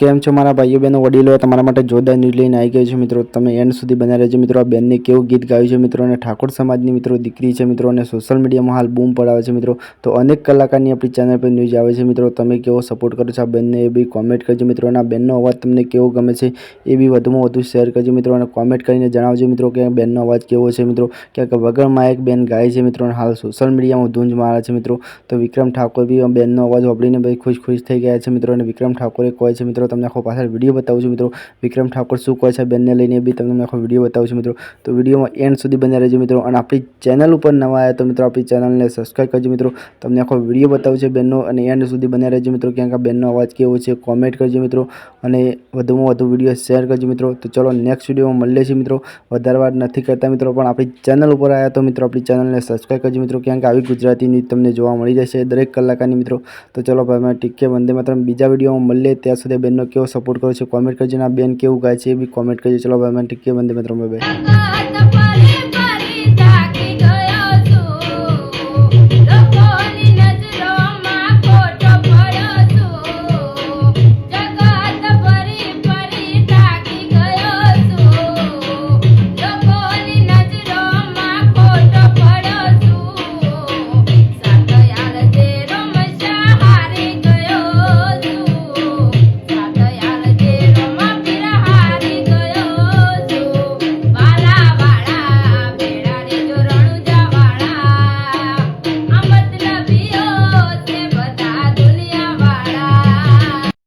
કેમ છો મારા ભાઈઓ બહેનો, વડીલો? તમારા માટે જોરદાર ન્યૂઝ લઈને આવી ગયો છે મિત્રો. તમે એન્ડ સુધી બન્યા રહેજો મિત્રો. આ બેનને કેવું ગીત ગાયું છે મિત્રો? અને ઠાકોર સમાજની મિત્રો, દીકરી છે મિત્રો, અને સોશિયલ મીડિયામાં હાલ બૂમ પડાવે છે મિત્રો. તો અનેક કલાકારની આપણી ચેનલ પર ન્યૂઝ આવે છે મિત્રો. તમે કેવો સપોર્ટ કરો છો આ બેનને એ બી કોમેન્ટ કરજો મિત્રો. અને આ બેનનો અવાજ તમને કેવો ગમે છે એ બી વધુમાં વધુ શેર કરજો મિત્રો. અને કોમેન્ટ કરીને જણાવજો મિત્રો કે બેનનો અવાજ કેવો છે મિત્રો. ક્યાંક વગર માયક બેન ગાય છે મિત્રો. અને હાલ સોશિયલ મીડિયામાં ધૂંજ મારે છે મિત્રો. તો વિક્રમ ઠાકોર બી બેનનો અવાજ વાપરીને ભાઈ ખુશ ખુશ થઈ ગયા છે મિત્રો. અને વિક્રમ ઠાકોરે કહે છે મિત્રો તમને આખો પાછળ વીડિયો બતાવું છું મિત્રો. વિક્રમ ઠાકોર શું કહે છે બેનને લઈને બી તમને આખો વીડિયો બતાવું છું મિત્રો. તો વિડીયોમાં એન્ડ સુધી બન્યા રહેજો મિત્રો અને આપણી ચેનલ ઉપર નવા આવ્યા તો મિત્રો આપણી ચેનલને સબસ્ક્રાઈબ કરજો મિત્રો. તમને આખો વીડિયો બતાવું છે બેનનો અને એન્ડ સુધી બન્યા રહેજો મિત્રો. ક્યાંક બેનનો અવાજ કેવો છે કોમેન્ટ કરજો મિત્રો અને વધુમાં વધુ વીડિયો શેર કરજો મિત્રો. તો ચલો નેક્સ્ટ વિડીયોમાં મળીએ છીએ મિત્રો. વધારે વાર નથી કરતા મિત્રો, પણ આપણી ચેનલ ઉપર આવ્યા તો મિત્રો આપણી ચેનલને સબસ્ક્રાઈબ કરજો મિત્રો. ક્યાંક આવી ગુજરાતી ન્યૂઝ તમને જોવા મળી જશે દરેક કલાકારની મિત્રો. તો ચલો ભાઈ મેં ટીકે વંદે માત્ર બીજા વિડીયોમાં મળીએ. ત્યાં સુધી બેનનો કેવો સપોર્ટ કરો છો? કોમેન્ટ કરજો અને આ બેન કેવું ગાય છે એ બી કોમેન્ટ કરજો. ચલો ભાઈ, મને ટીકીએ બંધ મિત્રો બાય